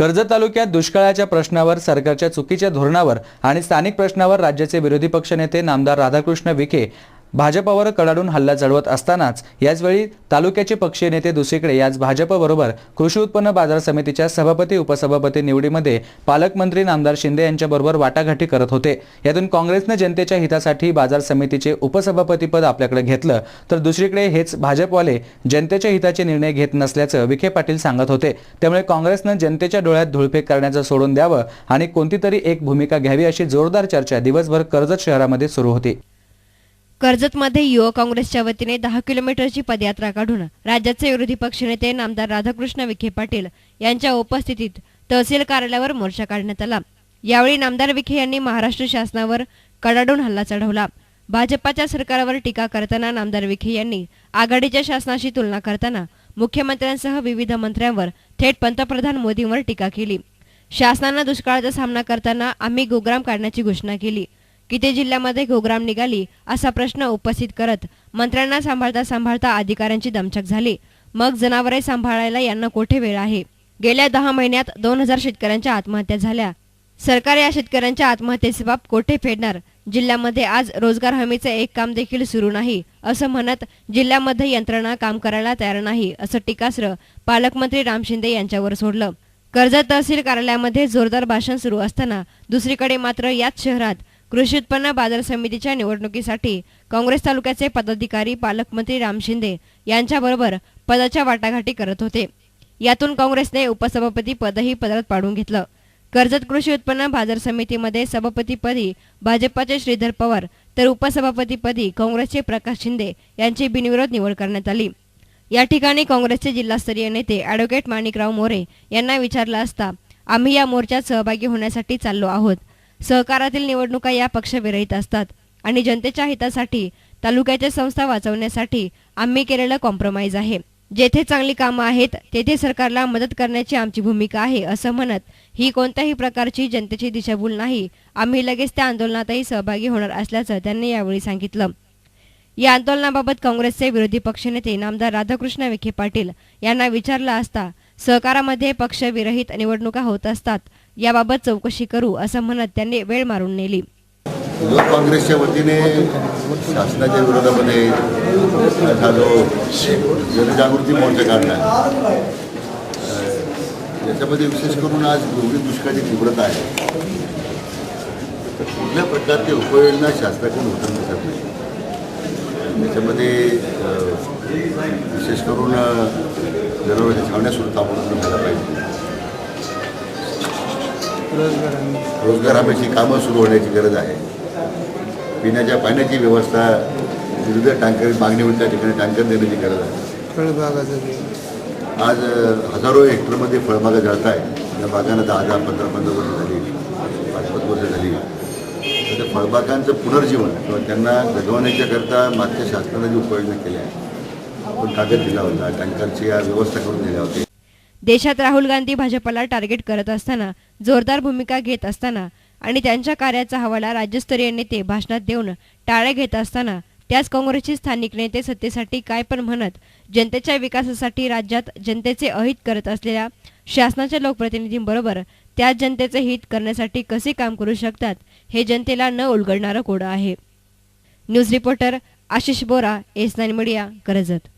कर्जत तालुक्यात दुष्काळाच्या प्रश्नावर सरकारच्या चुकीच्या धोरणावर आणि स्थानिक प्रश्नावर राज्याचे विरोधी पक्षनेते नामदार राधाकृष्ण विखे भाजपावर कडाडून हल्ला चढवत असतानाच याचवेळी तालुक्याचे पक्षीय नेते दुसरीकडे याच भाजपबरोबर कृषी उत्पन्न बाजार समितीच्या सभापती उपसभापती निवडीमध्ये पालकमंत्री नामदार शिंदे यांच्याबरोबर वाटाघाटी करत होते. यातून काँग्रेसनं जनतेच्या हितासाठी बाजार समितीचे उपसभापतीपद आपल्याकडे घेतलं. तर दुसरीकडे हेच भाजपवाले जनतेच्या हिताचे निर्णय घेत नसल्याचं विखे पाटील सांगत होते. त्यामुळे काँग्रेसनं जनतेच्या डोळ्यात धुळफेक करण्याचं सोडून द्यावं आणि कोणती तरी एक भूमिका घ्यावी अशी जोरदार चर्चा दिवसभर कर्जत शहरामध्ये सुरू होती. कर्जतमध्ये युवक काँग्रेसच्या वतीने दहा किलोमीटरची पदयात्रा काढून राज्याचे विरोधी पक्षनेते नामदार राधाकृष्ण विखे पाटील यांच्या उपस्थितीत तहसील कार्यालयावर मोर्चा काढण्यात आला. यावेळी नामदार विखे यांनी महाराष्ट्र शासनावर कडाडून हल्ला चढवला. भाजपाच्या सरकारवर टीका करताना नामदार विखे यांनी आघाडीच्या शासनाशी तुलना करताना मुख्यमंत्र्यांसह विविध मंत्र्यांवर थेट पंतप्रधान मोदींवर टीका केली. शासनानं दुष्काळाचा सामना करताना आम्ही गोग्राम काढण्याची घोषणा केली. किती जिल्ह्यामध्ये घोग्राम निघाली असा प्रश्न उपस्थित करत मंत्र्यांना सांभाळता सांभाळता अधिकाऱ्यांची दमछक झाली. मग जनावरे सांभाळायला यांना कोठे वेळ आहे? गेल्या दहा महिन्यात दोन हजार शेतकऱ्यांच्या आत्महत्या झाल्या. सरकार या शेतकऱ्यांच्या आत्महत्येचे बाब कोठे फेडणार? जिल्ह्यामध्ये आज रोजगार हमीचे एक काम देखील सुरू नाही असं म्हणत जिल्ह्यामध्ये यंत्रणा काम करायला तयार नाही असं टीकास्त्र पालकमंत्री राम शिंदे यांच्यावर सोडलं. कर्जत तहसील कार्यालयामध्ये जोरदार भाषण सुरू असताना दुसरीकडे मात्र याच शहरात कृषी उत्पन्न बाजार समितीच्या निवडणुकीसाठी काँग्रेस तालुक्याचे पदाधिकारी पालकमंत्री राम शिंदे यांच्याबरोबर पदाच्या वाटाघाटी करत होते. यातून काँग्रेसने उपसभापती पदही पदरात पाडून घेतलं. कर्जत कृषी उत्पन्न बाजार समितीमध्ये सभापतीपदी भाजपाचे श्रीधर पवार तर उपसभापतीपदी काँग्रेसचे प्रकाश शिंदे यांची बिनविरोध निवड करण्यात आली. या ठिकाणी काँग्रेसचे जिल्हास्तरीय नेते ॲडव्होकेट माणिकराव मोरे यांना विचारलं असता आम्ही या मोर्चात सहभागी होण्यासाठी चाललो आहोत. सहकारातील निवडणुका या पक्षविरहित असतात. आणि जनतेच्या हितासाठी तालुक्याच्या संस्था वाचवण्यासाठी आम्ही केलेलं कॉम्प्रोमाइज आहे. जेथे चांगली कामं आहेत तेथे सरकारला मदत करण्याची आमची भूमिका आहे असं म्हणत ही कोणत्याही प्रकारची जनतेची दिशाभूल नाही. आम्ही लगेच त्या आंदोलनातही सहभागी होणार असल्याचं त्यांनी यावेळी सांगितलं. या आंदोलनाबाबत काँग्रेसचे विरोधी पक्षनेते नामदार राधाकृष्ण विखे पाटील यांना विचारलं असता सहकारामध्ये पक्षविरहित निवडणुका होत असतात. याबाबत चौकशी करू असं म्हणत त्यांनी वेळ मारून नेली. युवक काँग्रेसच्या वतीने शासनाच्या विरोधामध्ये हा जो जनजागृती मोर्चा काढला याच्यामध्ये विशेष करून आज एवढी दुष्काळाची तीव्रता आहे. तर कुठल्या प्रकारची उपाययोजना शासनाकडून होताना दिसत नाही त्याच्यामध्ये विशेष करून अ, जनावरांच्या छावण्या सुद्धा ताबडतोब झाल्या पाहिजे रोजगार हमीची कामं सुरू होण्याची गरज आहे. पिण्याच्या पाण्याची व्यवस्था विविध टँकर मागणी होईल त्या ठिकाणी टँकर देण्याची गरज आहे. फळबागाचं. आज हजारो हेक्टरमध्ये फळबागा जळत आहे या बागांना दहा हजार पंधरा पंधरा वर्ष झाली. पाच पाच वर्ष झाली. तर त्या फळबागांचं पुनर्जीवन किंवा त्यांना जगवण्याच्याकरता मागच्या शासनाने जी उपाययोजना केल्या आपण कागद दिला होता टँकरची या व्यवस्था करून दिल्या होत्या. देशात राहुल गांधी भाजपला टार्गेट करत असताना जोरदार भूमिका घेत असताना आणि त्यांच्या कार्याचा हवाला राज्यस्तरीय नेते भाषणात देऊन टाळ्या घेत असताना त्याच काँग्रेसचे स्थानिक नेते सत्तेसाठी काय पण म्हणत जनतेच्या विकासासाठी राज्यात जनतेचे अहित करत असलेल्या शासनाच्या लोकप्रतिनिधींबरोबर त्याच जनतेचे हित करण्यासाठी कसे काम करू शकतात हे जनतेला न उलगडणारं कोडं आहे. News reporter Ashish Bora S nine media Karjat